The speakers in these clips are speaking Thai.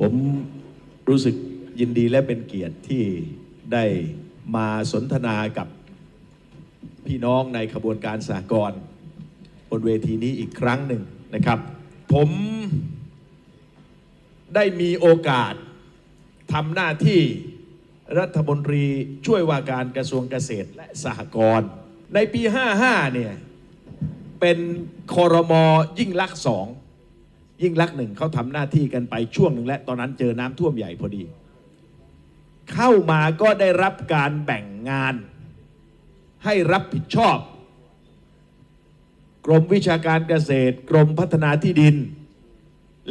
ผมรู้สึกยินดีและเป็นเกียรติที่ได้มาสนทนากับพี่น้องในขบวนการสากลบนเวทีนี้อีกครั้งหนึ่งนะครับ ผมได้มีโอกาสทำหน้าที่รัฐมนตรีช่วยว่าการกระทรวงเกษตรและสหกรณ์ในปี 55 เนี่ย เป็นคอรมอยิ่งลักษณ์สอง ยิ่งลักษณ์หนึ่งเขาทำหน้าที่กันไปช่วงหนึ่งและตอนนั้นเจอน้ำท่วมใหญ่พอดี เข้ามาก็ได้รับการแบ่งงาน ให้รับผิดชอบ กรมวิชาการเกษตร กรมพัฒนาที่ดิน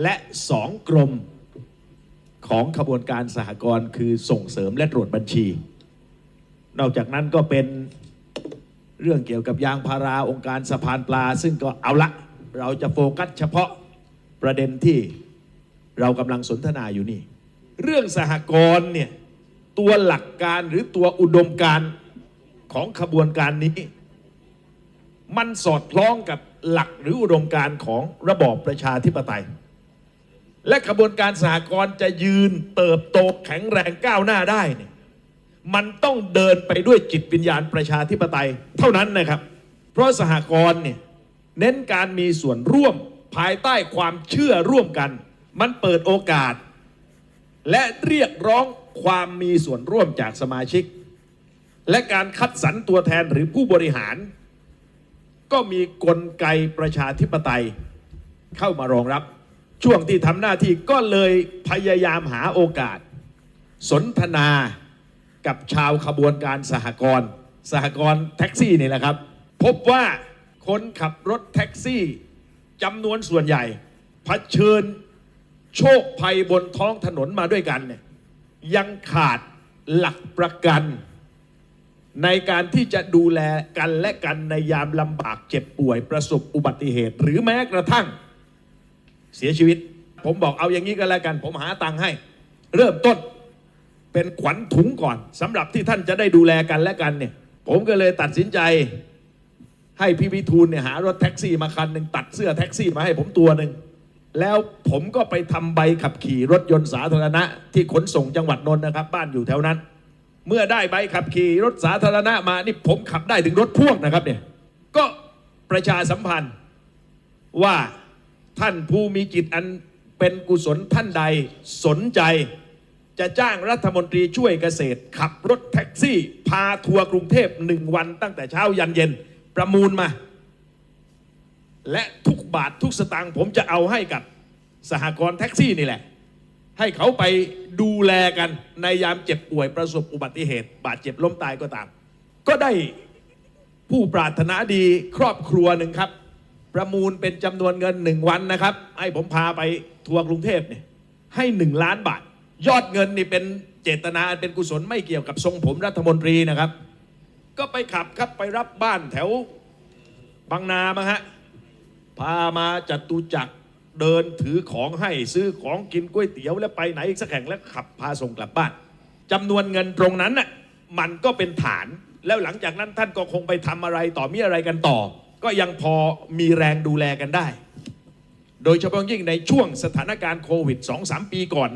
และสองกรมของขบวนการสหกรณ์คือส่งเสริมและตรวจบัญชี นอกจากนั้นก็เป็นเรื่องเกี่ยวกับยางพาราองค์การสะพานปลา ซึ่งก็เอาละ เราจะโฟกัสเฉพาะ ประเด็นที่เรากำลังสนทนาอยู่นี่ เรื่องสหกรณ์เนี่ยตัวหลักการหรือตัวอุดมการของขบวนการนี้ มันสอดคล้องกับหลักหรืออุดมการของระบอบประชาธิปไตย และขบวนการสหกรณ์จะยืนเติบโตแข็งแรงก้าวหน้าได้เนี่ยมันต้องเดินไปด้วยจิตวิญญาณประชาธิปไตยเท่านั้นนะครับ เพราะสหกรณ์เนี่ยเน้นการมีส่วนร่วม ภายใต้ความเชื่อร่วมกัน มันเปิดโอกาส และเรียกร้องความมีส่วนร่วมจากสมาชิก และการคัดสรรตัวแทนหรือผู้บริหาร ก็มีกลไกประชาธิปไตย เข้ามารองรับ ช่วงที่ทำหน้าที่ก็เลยพยายามหาโอกาส สนทนากับชาวขบวนการสหกรณ์สหกรณ์แท็กซี่นี่แหละครับ พบว่าคนขับรถแท็กซี่ จำนวนส่วนใหญ่เผชิญโชคภัยบนท้องถนนมาด้วยกันเนี่ยยังขาดหลักประกัน ในการที่จะดูแลกันและกันในยามลำบากเจ็บป่วยประสบอุบัติเหตุ หรือแม้กระทั่งเสียชีวิต ผมบอกเอาอย่างนี้ก็แล้วกัน ผมหาตังค์ให้ เริ่มต้นเป็นขวัญถุงก่อนสำหรับที่ท่านจะได้ดูแลกันและกันเนี่ยผมก็เลยตัดสินใจ ให้พี่วิทูลเนี่ยหารถแท็กซี่มาคันหนึ่งตัดเสื้อแท็กซี่มาให้ผมตัวหนึ่งแล้วผมก็ไปทำใบขับขี่รถยนต์สาธารณะ ที่ขนส่งจังหวัดนนท์นะครับ บ้านอยู่แถวนั้น เมื่อได้ใบขับขี่รถสาธารณะมานี่ผมขับได้ถึงรถพ่วงนะครับเนี่ยก็ประชาสัมพันธ์ว่าท่านผู้มีจิตอันเป็นกุศลท่านใดสนใจ จะจ้างรัฐมนตรีช่วยเกษตร ขับรถแท็กซี่ พาทัวร์กรุงเทพหนึ่งวันตั้งแต่เช้ายันเย็น ประมูลมา และทุกบาททุกสตางค์ผมจะเอาให้กับสหกรณ์แท็กซี่นี่แหละ ให้เขาไปดูแลกันในยามเจ็บป่วยประสบอุบัติเหตุ บาดเจ็บล้มตายก็ตาม ก็ได้ผู้ปรารถนาดีครอบครัวหนึ่งครับ ประมูลเป็นจำนวนเงินหนึ่งวันนะครับ ให้ผมพาไปทัวร์กรุงเทพเนี่ยให้หนึ่งล้านบาท ยอดเงินนี่เป็นเจตนาเป็นกุศลไม่เกี่ยวกับทรงผมรัฐมนตรีนะครับ ก็ไปขับครับไปรับบ้านแถวบางนามาฮะ พามาจัตุจักรเดินถือของให้ซื้อของกินก๋วยเตี๋ยวแล้วไปไหนอีกสักแห่งแล้วขับพาส่งกลับบ้านจำนวนเงินตรงนั้นน่ะมันก็เป็นฐานแล้วหลังจากนั้นท่านก็คงไปทำอะไรต่อมีอะไรกันต่อ ก็ยังพอมีแรงดูแลกันได้ โดยเฉพาะยิ่งในช่วงสถานการณ์โควิด 2-3 ปีก่อน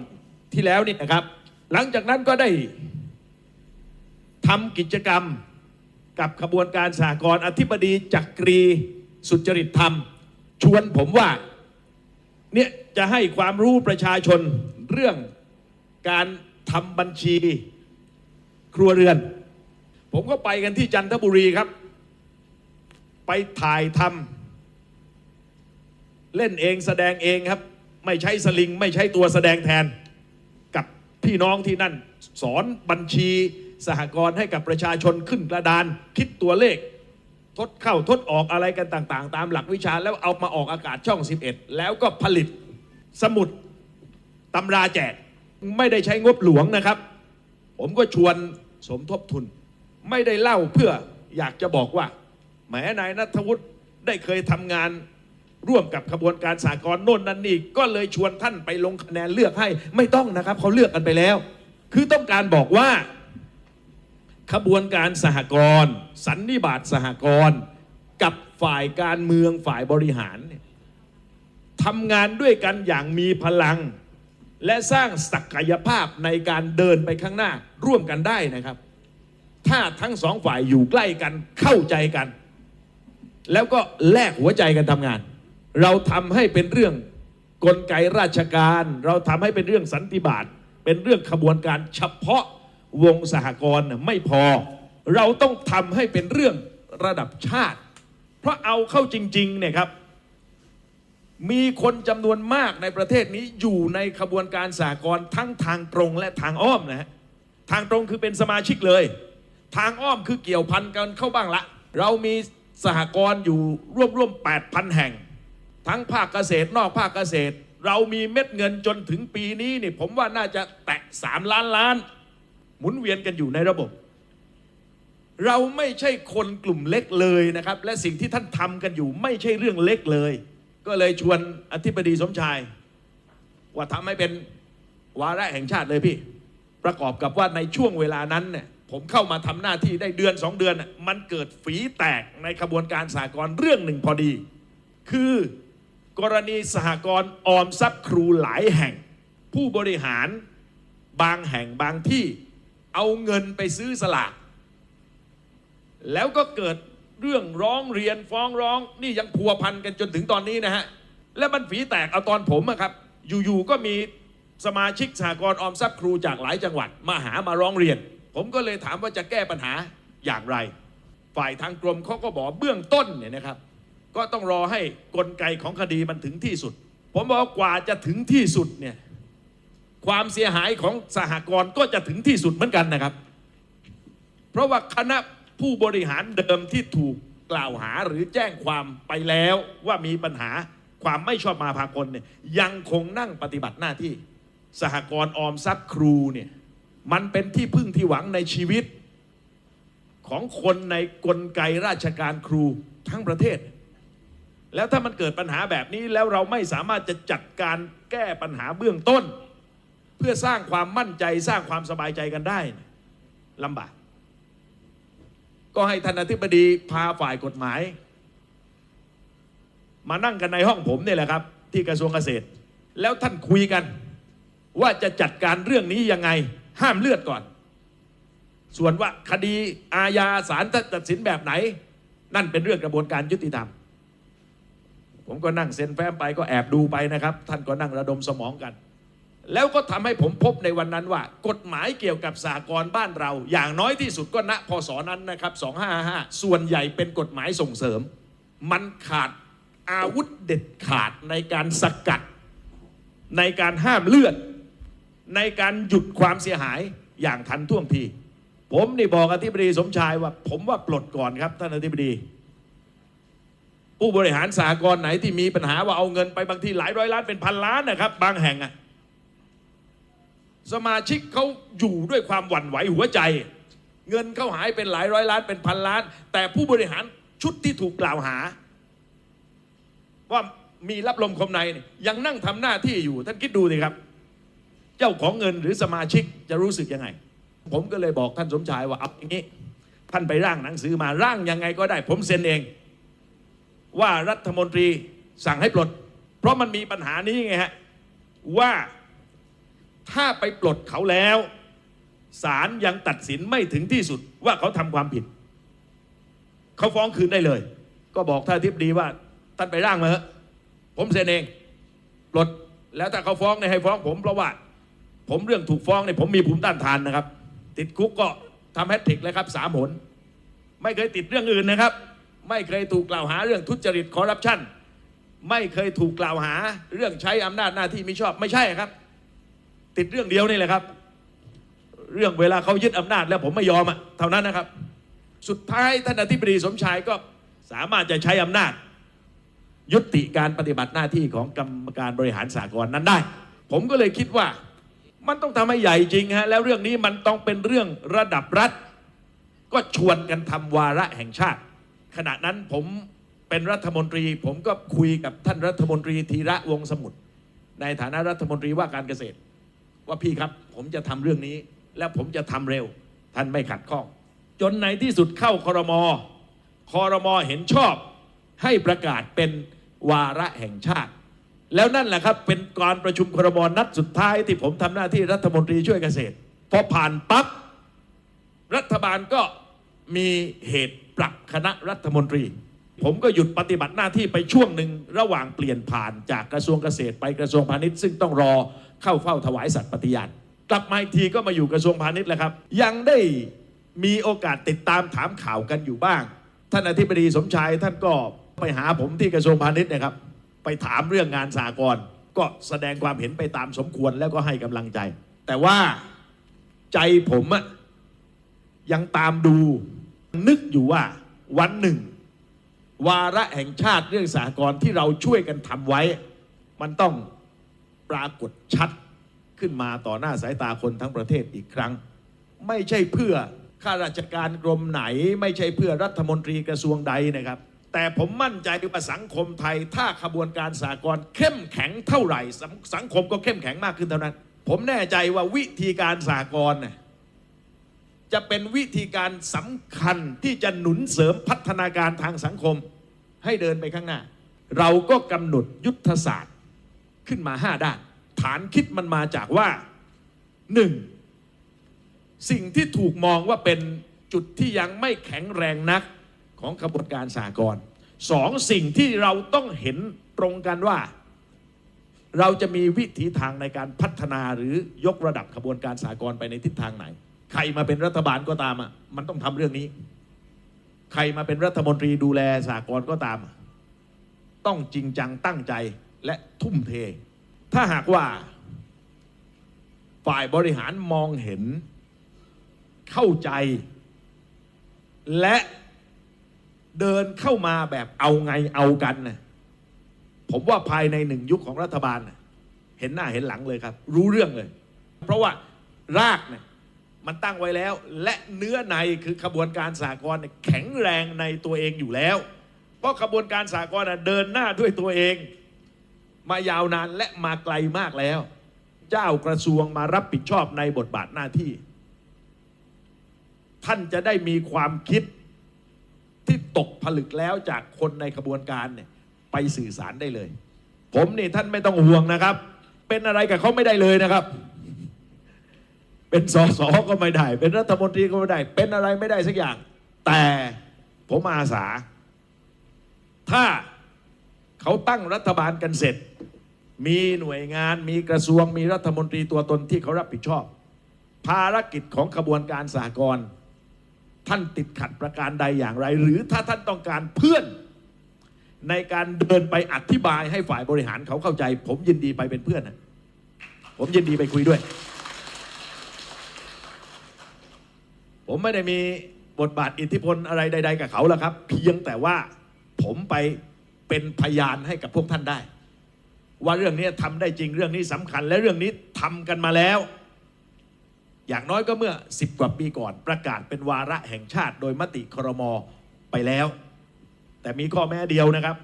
ที่แล้วนี่นะครับ หลังจากนั้นก็ได้ทำกิจกรรม กับขบวนการสหกรอธิบดีจักรีสุจริตธรรม ชวนผมว่าเนี่ยจะให้ความรู้ประชาชนเรื่องการทำบัญชี ครัวเรือน ผมก็ไปกันที่จันทบุรีครับ ไปถ่ายทำเล่นเองแสดงเองครับ ไม่ใช้สลิง ไม่ใช้ตัวแสดงแทน กับพี่น้องที่นั่น สอนบัญชี สหกรณ์ให้กับประชาชนขึ้นกระดาน คิดตัวเลข ทดเข้าทดออกอะไรกันต่าง ๆ ตามหลักวิชาแล้วเอามาออกอากาศช่อง 11 แล้วก็ผลิตสมุดตำราแจกไม่ได้ใช้งบหลวงนะครับ ผมก็ชวนสมทบทุน ไม่ได้เล่าเพื่ออยากจะบอกว่าแหมนายนัทวุฒิได้เคยทำงานร่วมกับขบวนการสากลโน่นนั่นนี่ก็เลยชวนท่านไปลงคะแนนเลือกให้ไม่ต้องนะครับเขาเลือกกันไปแล้ว คือต้องการบอกว่า ขบวนการสหกรณ์สันนิบาตสหกรณ์กับฝ่ายการเมืองฝ่ายบริหารเนี่ยทำงานด้วยกันอย่างมีพลัง และสร้างศักยภาพในการเดินไปข้างหน้าร่วมกันได้นะครับ ถ้าทั้งสองฝ่ายอยู่ใกล้กันเข้าใจกัน แล้วก็แลกหัวใจกันทำงาน เราทำให้เป็นเรื่องกลไกราชการ เราทำให้เป็นเรื่องสันติบาตเป็นเรื่องขบวนการเฉพาะ วงสหกรณ์ไม่พอ เราต้องทำให้เป็นเรื่องระดับชาติ เพราะเอาเข้าจริงๆเนี่ยครับมีคนจำนวนมากในประเทศนี้อยู่ในขบวนการสหกรณ์ทั้งทางตรงและทางอ้อมนะฮะทางตรงคือเป็นสมาชิกเลย ทางอ้อมคือเกี่ยวพันกันเข้าบ้างละ เรามีสหกรณ์อยู่ร่วมร่วม8,000 แห่ง ทั้งภาคเกษตรนอกภาคเกษตร เรามีเม็ดเงินจนถึงปีนี้นี่ผมว่าน่าจะแตะ 3 ล้านล้าน หมุนเวียนกันอยู่ในระบบ เราไม่ใช่คนกลุ่มเล็กเลยนะครับ และสิ่งที่ท่านทำกันอยู่ไม่ใช่เรื่องเล็กเลย ก็เลยชวนอธิบดีสมชาย ว่าทำให้เป็นวาระแห่งชาติเลยพี่ ประกอบกับว่าในช่วงเวลานั้นเนี่ยผมเข้ามาทำหน้าที่ได้เดือนสองเดือน มันเกิดฝีแตกในขบวนการสหกรณ์เรื่องหนึ่งพอดี คือกรณีสหกรณ์ออมทรัพย์ครูหลายแห่ง ผู้บริหารบางแห่งบางที่ เอาเงินไปซื้อสลาก แล้วก็เกิดเรื่องร้องเรียนฟ้องร้อง นี่ยังพัวพันกันจนถึงตอนนี้นะฮะ และมันฝีแตกเอาตอนผมอะครับ อยู่ๆก็มีสมาชิกสหกรณ์ออมทรัพย์ครูจากหลายจังหวัด มาหามาร้องเรียน ผมก็เลยถามว่าจะแก้ปัญหาอย่างไร ฝ่ายทางกรมเขาก็บอกเบื้องต้นเนี่ยนะครับ ก็ต้องรอให้กลไกของคดีมันถึงที่สุด ผมบอกว่ากว่าจะถึงที่สุดเนี่ย ความเสียหายของสหกรณ์ก็จะถึงที่สุดเหมือนกันนะครับ เพราะว่าคณะผู้บริหารเดิมที่ถูกกล่าวหาหรือแจ้งความไปแล้วว่ามีปัญหาความไม่ชอบมาพากลเนี่ยยังคงนั่งปฏิบัติหน้าที่ สหกรณ์ออมทรัพย์ครูเนี่ยมันเป็นที่พึ่งที่หวังในชีวิต ของคนในกลไกราชการครูทั้งประเทศ แล้วถ้ามันเกิดปัญหาแบบนี้แล้วเราไม่สามารถจะจัดการแก้ปัญหาเบื้องต้น เพื่อสร้างความมั่นใจสร้างความสบายใจกันได้ลำบาก ก็ให้ท่านอธิบดีพาฝ่ายกฎหมาย มานั่งกันในห้องผมนี่แหละครับ ที่กระทรวงเกษตร แล้วท่านคุยกัน ว่าจะจัดการเรื่องนี้ยังไงห้ามเลือดก่อน ส่วนว่าคดีอาญาศาลตัดสินแบบไหน นั่นเป็นเรื่องกระบวนการยุติธรรมผมก็นั่งเซ็นแฟ้มไปก็แอบดูไปนะครับ ท่านก็นั่งระดมสมองกัน แล้วก็ทำให้ผมพบในวันนั้นว่า กฎหมายเกี่ยวกับสากลบ้านเรา อย่างน้อยที่สุดก็ณพศนั้นนะครับ 255 ส่วนใหญ่เป็นกฎหมายส่งเสริม มันขาดอาวุธเด็ดขาดในการสกัด ในการห้ามเลือด ในการหยุดความเสียหายอย่างทันท่วงที ผมนี่บอกอธิบดีสมชายว่า ผมว่าปลดก่อนครับท่านอธิบดี ผู้บริหารสากลไหนที่มีปัญหาว่าเอาเงินไปบางทีหลายร้อยล้านเป็นพันล้านนะครับ บางแห่งอะ สมาชิกเขาอยู่ด้วยความหวั่นไหวหัวใจ เงินเขาหายเป็นหลายร้อยล้านเป็นพันล้าน แต่ผู้บริหารชุดที่ถูกกล่าวหา ว่ามีรับลมคมในยยังนั่งทำหน้าที่อยู่ ท่านคิดดูสิครับ เจ้าของเงินหรือสมาชิกจะรู้สึกยังไง ผมก็เลยบอกท่านสมชายว่าเอาอย่างนี้ ท่านไปร่างหนังสือมาร่างยังไงก็ได้ ผมเซ็นเอง ว่ารัฐมนตรีสั่งให้ปลด เพราะมันมีปัญหานี้ไงฮะว่า ถ้าไปปลดเขาแล้วศาลยังตัดสินไม่ถึงที่สุดว่าเขาทำความผิด เขาฟ้องคืนได้เลย ก็บอกท่านทิบดีว่าท่านไปร่างมาเถอะผมเซ็นเองปลดแล้วถ้าเขาฟ้องเนี่ยให้ฟ้องผมเพราะว่า ผมเรื่องถูกฟ้องเนี่ยผมมีภูมิต้านทานนะครับ ติดคุกก็ทำแฮตทริกเลยครับสามหน ไม่เคยติดเรื่องอื่นนะครับ ไม่เคยถูกกล่าวหาเรื่องทุจริตคอร์รัปชันไม่เคยถูกกล่าวหาเรื่องใช้อำนาจหน้าที่มิชอบไม่ใช่ครับ ติดเรื่องเดียวนี่แหละครับ เรื่องเวลาเขายึดอำนาจแล้วผมไม่ยอมอะเท่านั้นนะครับ สุดท้ายท่านอธิบดีสมชายก็สามารถจะใช้อำนาจ ยุติการปฏิบัติหน้าที่ของกรรมการบริหารสากลนั้นได้ ผมก็เลยคิดว่ามันต้องทำให้ใหญ่จริงฮะแล้วเรื่องนี้มันต้องเป็นเรื่องระดับรัฐ ก็ชวนกันทำวาระแห่งชาติ ขณะนั้นผมเป็นรัฐมนตรี ผมก็คุยกับท่านรัฐมนตรีธีระวงสมุทรในฐานะรัฐมนตรีว่าการเกษตร ว่าพี่ครับ ผมจะทำเรื่องนี้ และผมจะทำเร็ว ท่านไม่ขัดข้อง จนในที่สุดเข้าคอรมอคอรมอเห็นชอบ ให้ประกาศเป็นวาระแห่งชาติ แล้วนั่นแหละครับเป็นการประชุมครมนัดสุดท้ายที่ผมทำหน้าที่รัฐมนตรีช่วยเกษตรพอผ่านปั๊บรัฐบาลก็มีเหตุปรับคณะรัฐมนตรี ผมก็หยุดปฏิบัติหน้าที่ไปช่วงหนึ่งระหว่างเปลี่ยนผ่านจากกระทรวงเกษตรไปกระทรวงพาณิชย์ซึ่งต้องรอ เข้าเฝ้าถวายสัตย์ปฏิญาณกลับมาอีกทีก็มาอยู่กระทรวงพาณิชย์แล้วครับ ยังได้มีโอกาสติดตามถามข่าวกันอยู่บ้าง ท่านอธิบดีสมชายท่านก็ไปหาผมที่กระทรวงพาณิชย์นะครับ ไปถามเรื่องงานสากลก็แสดงความเห็นไปตามสมควรแล้วก็ให้กำลังใจ แต่ว่าใจผมอะยังตามดูนึกอยู่ว่าวันหนึ่ง วาระแห่งชาติเรื่องสากลที่เราช่วยกันทำไว้ มันต้อง ปรากฏชัดขึ้นมาต่อหน้าสายตาคนทั้งประเทศอีกครั้ง ไม่ใช่เพื่อข้าราชการกรมไหน ไม่ใช่เพื่อรัฐมนตรีกระทรวงใดนะครับ แต่ผมมั่นใจว่าสังคมไทย ถ้าขบวนการสากลเข้มแข็งเท่าไหร่สังสังคมก็เข้มแข็งมากขึ้นเท่านั้น ผมแน่ใจว่าวิธีการสากลจะเป็นวิธีการสำคัญที่จะหนุนเสริมพัฒนาการทางสังคมให้เดินไปข้างหน้า เราก็กำหนดยุทธศาสตร์ ขึ้นมาห้าด้าน ฐานคิดมันมาจากว่าหนึ่งสิ่งที่ถูกมองว่าเป็นจุดที่ยังไม่แข็งแรงนักของขบวนการสากลสองสิ่งที่เราต้องเห็นตรงกันว่า เราจะมีวิถีทางในการพัฒนาหรือยกระดับขบวนการสากลไปในทิศทางไหน ใครมาเป็นรัฐบาลก็ตามอะมันต้องทำเรื่องนี้ ใครมาเป็นรัฐมนตรีดูแลสากลก็ตาม ต้องจริงจังตั้งใจ และทุ่มเท ถ้าหากว่า ฝ่ายบริหารมองเห็น เข้าใจ และเดินเข้ามาแบบเอาไงเอากันนะผมว่าภายในหนึ่งยุคของรัฐบาลนะเห็นหน้าเห็นหลังเลยครับ รู้เรื่องเลย เพราะว่ารากเนี่ยมันตั้งไว้แล้ว และเนื้อในคือขบวนการสากลเนี่ยแข็งแรงในตัวเองอยู่แล้ว เพราะขบวนการสากลน่ะเดินหน้าด้วยตัวเอง มายาวนานและมาไกลมากแล้ว เจ้ากระทรวงมารับผิดชอบในบทบาทหน้าที่ ท่านจะได้มีความคิดที่ตกผลึกแล้วจากคนในขบวนการเนี่ยไปสื่อสารได้เลย ผมนี่ท่านไม่ต้องห่วงนะครับ เป็นอะไรกับเขาไม่ได้เลยนะครับ เป็นสสก็ไม่ได้ เป็นรัฐมนตรีก็ไม่ได้ เป็นอะไรไม่ได้สักอย่าง แต่ผมอาสา ถ้าเขาตั้งรัฐบาลกันเสร็จ มีหน่วยงานมีกระทรวงมีรัฐมนตรีตัวตนที่เขารับผิดชอบ ภารกิจของขบวนการสากลท่านติดขัดประการใดอย่างไร หรือถ้าท่านต้องการเพื่อน ในการเดินไปอธิบายให้ฝ่ายบริหารเขาเข้าใจ ผมยินดีไปเป็นเพื่อนนะผมยินดีไปคุยด้วย ผมไม่ได้มีบทบาทอิทธิพลอะไรใด ๆ กับเขาแล้วครับ เพียงแต่ว่าผมไปเป็นพยานให้กับพวกท่านได้ ว่าเรื่องนี้ทำได้จริงเรื่องนี้สำคัญ และเรื่องนี้ทำกันมาแล้ว อย่างน้อยก็เมื่อ 10 กว่าปีก่อน ประกาศเป็นวาระแห่งชาติ โดยมติครมไปแล้ว แต่มีข้อแม้เดียวนะครับ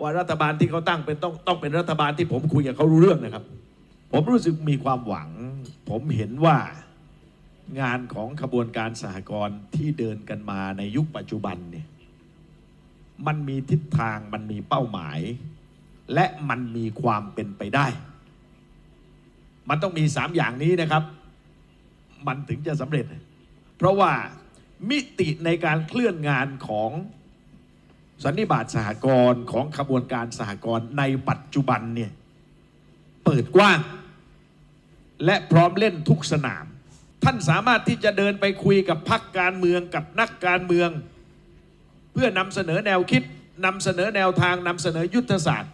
ว่ารัฐบาลที่เขาตั้งเป็นต้องต้องเป็นรัฐบาลที่ผมคุยกับเขารู้เรื่องนะครับ ผมรู้สึกมีความหวัง ผมเห็นว่างานของขบวนการสหกรณ์ที่เดินกันมาในยุคปัจจุบันเนี่ยมันมีทิศทางมันมีเป้าหมาย และมันมีความเป็นไปได้ มันต้องมีสามอย่างนี้นะครับ มันถึงจะสำเร็จ เพราะว่ามิติในการเคลื่อนงานของสันนิบาตสหกรณ์ของขบวนการสหกรณ์ในปัจจุบันเนี่ยเปิดกว้าง และพร้อมเล่นทุกสนาม ท่านสามารถที่จะเดินไปคุยกับพักการเมืองกับนักการเมือง เพื่อนำเสนอแนวคิดนำเสนอแนวทางนำเสนอยุทธศาสตร์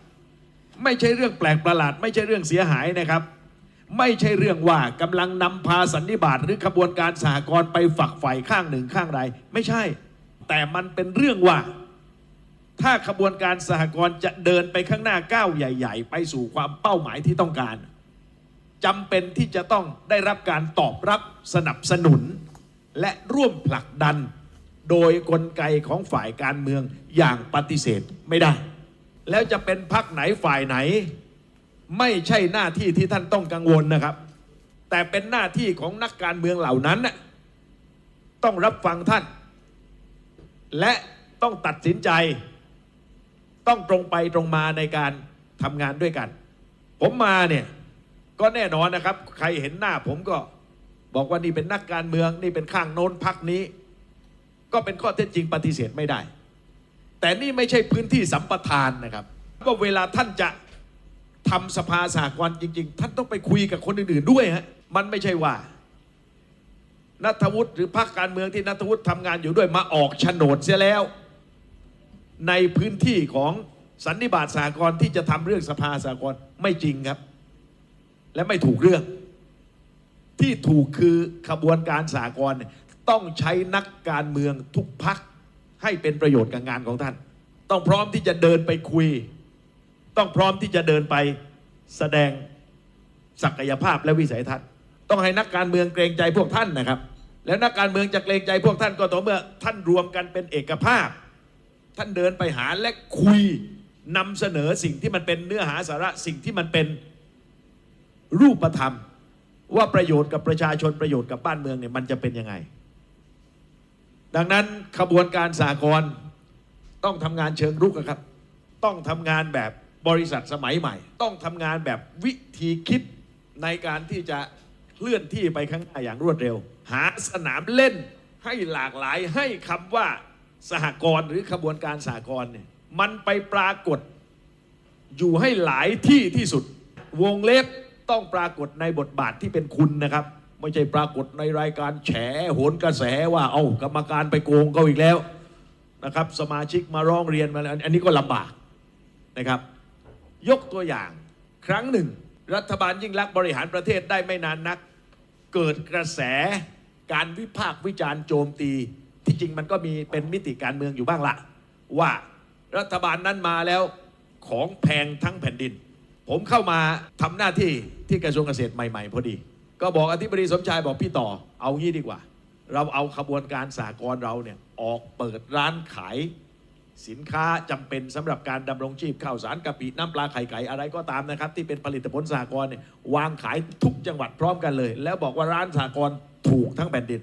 ไม่ใช่เรื่องแปลกประหลาด ไม่ใช่เรื่องเสียหายนะครับ ไม่ใช่เรื่องว่ากำลังนำพาสันนิบาตหรือขบวนการสหกรณ์ไปฝักใฝ่ข้างหนึ่งข้างใดไม่ใช่ แต่มันเป็นเรื่องว่า ถ้าขบวนการสหกรณ์จะเดินไปข้างหน้าก้าวใหญ่ ๆ ไปสู่ความเป้าหมายที่ต้องการจำเป็นที่จะต้องได้รับการตอบรับสนับสนุน และร่วมผลักดัน โดยกลไกของฝ่ายการเมืองอย่างปฏิเสธไม่ได้ แล้วจะเป็นพักไหนฝ่ายไหน ไม่ใช่หน้าที่ที่ท่านต้องกังวลนะครับ แต่เป็นหน้าที่ของนักการเมืองเหล่านั้น ต้องรับฟังท่าน และต้องตัดสินใจ ต้องตรงไปตรงมาในการททำงานด้วยกัน ผมมาเนี่ยก็แน่นอนนะครับ ใครเห็นหน้าผมก็บอกว่านี่เป็นนักการเมืองนี่เป็นข้างโน้นพักนี้ ก็เป็นข้อเท็จจริงปฏิเสธไม่ได้ แต่นี่ไม่ใช่พื้นที่สัมปทานนะครับว่าเวลาท่านจะทำสภาสากลจริง ๆ ท่านต้องไปคุยกับคนอื่น ๆ ด้วยฮะมันไม่ใช่ว่านัทวุฒิหรือพรรคการเมืองที่นัทวุฒิทำงานอยู่ด้วยมาออกโฉนดเสียแล้ว ในพื้นที่ของสันนิบาตสากลที่จะทำเรื่องสภาสากลไม่จริงครับ และไม่ถูกเรื่อง ที่ถูกคือขบวนการสากลต้องใช้นักการเมืองทุกพัก ให้เป็นประโยชน์กับงานของท่าน ต้องพร้อมที่จะเดินไปคุย ต้องพร้อมที่จะเดินไปแสดงศักยภาพและวิสัยทัศน์ ต้องให้นักการเมืองเกรงใจพวกท่านนะครับ แล้วนักการเมืองจะเกรงใจพวกท่านก็ต่อเมื่อท่านรวมกันเป็นเอกภาพ ท่านเดินไปหาและคุยนำเสนอสิ่งที่มันเป็นเนื้อหาสาระสิ่งที่มันเป็นรูปธรรม ว่าประโยชน์กับประชาชนประโยชน์กับบ้านเมืองเนี่ยมันจะเป็นยังไง ดังนั้นขบวนการสากลต้องทำงานเชิงรุกครับ ต้องทำงานแบบบริษัทสมัยใหม่ ต้องทำงานแบบวิธีคิดในการที่จะเคลื่อนที่ไปข้างหน้าอย่างรวดเร็ว หาสนามเล่นให้หลากหลายให้คำว่าสหกรณ์หรือขบวนการสหกรณ์เนี่ยมันไปปรากฏอยู่ให้หลายที่ที่สุด วงเล็บต้องปรากฏในบทบาทที่เป็นคุณนะครับ ไม่ใช่ปรากฏในรายการแฉโหนกระแสว่าเอากรรมการไปโกงเขาอีกแล้วนะครับ สมาชิกมาร้องเรียนมาอันนี้ก็ลำบากนะครับ ยกตัวอย่างครั้งหนึ่ง รัฐบาลยิ่งรักษณ์บริหารประเทศได้ไม่นานนัก เกิดกระแสการวิพากษ์วิจารณ์โจมตี ที่จริงมันก็มีเป็นมิติการเมืองอยู่บ้างละว่ารัฐบาลนั้นมาแล้วของแพงทั้งแผ่นดิน ผมเข้ามาทำหน้าที่ที่กระทรวงเกษตรใหม่ ๆ พอดี ก็บอกอธิบดีสมชายบอกพี่ต่อ เอางี้ดีกว่า เราเอาขบวนการสากลเราเนี่ยออกเปิดร้านขายสินค้าจำเป็นสำหรับการดำรงชีพข้าวสารกะปิน้ำปลาไข่ไก่อะไรก็ตามนะครับ ที่เป็นผลิตผลสากลเนี่ยวางขายทุกจังหวัดพร้อมกันเลย แล้วบอกว่าร้านสากลถูกทั้งแผ่นดิน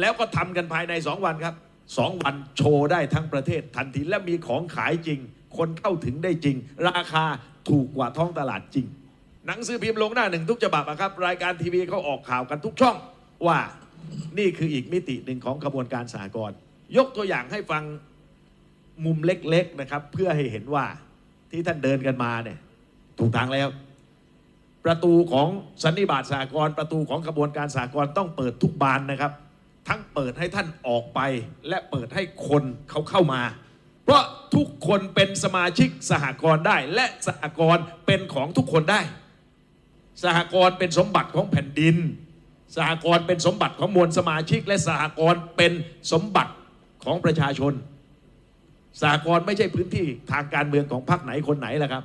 แล้วก็ทำกันภายใน 2 วันครับ 2 วันโชว์ได้ทั้งประเทศทันทีและมีของขายจริง คนเข้าถึงได้จริง ราคาถูกกว่าท้องตลาดจริง หนังสือพิมพ์ลงหน้าหนึ่งทุกฉบับอะครับรายการทีวีเขาออกข่าวกันทุกช่องว่านี่คืออีกมิติหนึ่งของกระบวนการสากลยกตัวอย่างให้ฟังมุมเล็กๆนะครับ เพื่อให้เห็นว่าที่ท่านเดินกันมาเนี่ยถูกทางแล้ว ประตูของสันนิบาตสากลประตูของกระบวนการสากลต้องเปิดทุกบานนะครับ ทั้งเปิดให้ท่านออกไป และเปิดให้คนเขาเข้ามา เพราะทุกคนเป็นสมาชิกสหกรณ์ได้ และสหกรณ์เป็นของทุกคนได้ สหกรณ์เป็นสมบัติของแผ่นดิน สหกรณ์เป็นสมบัติของมวลสมาชิก และสหกรณ์เป็นสมบัติของประชาชนสหกรณ์ไม่ใช่พื้นที่ทางการเมืองของพรรคไหนคนไหนล่ะครับ